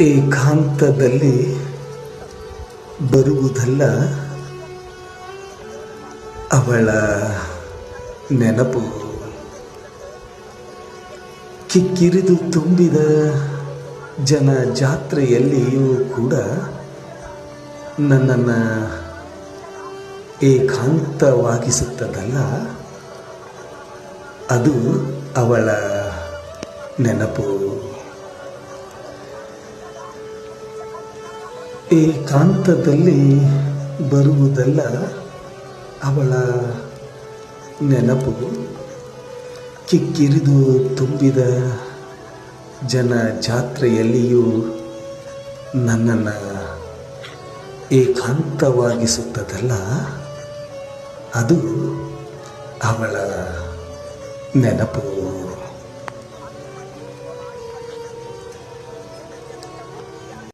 ಏಕಾಂತದಲ್ಲಿ ಬರುವುದಲ್ಲ ಅವಳ ನೆನಪು. ಕಿಕ್ಕಿರಿದು ತುಂಬಿದ ಜನ ಜಾತ್ರೆಯಲ್ಲಿಯೂ ಕೂಡ ನನ್ನನ್ನು ಏಕಾಂತವಾಗಿಸುತ್ತದಲ್ಲ ಅದು ಅವಳ ನೆನಪು. ಏಕಾಂತದಲ್ಲಿ ಬರುವುದಲ್ಲ ಅವಳ ನೆನಪು. ಕಿಕ್ಕಿರಿದು ತುಂಬಿದ ಜನ ಜಾತ್ರೆಯಲ್ಲಿಯೂ ನನ್ನನ್ನು ಏಕಾಂತವಾಗಿಸುತ್ತದಲ್ಲ? ಅದು ಅವಳ ನೆನಪು.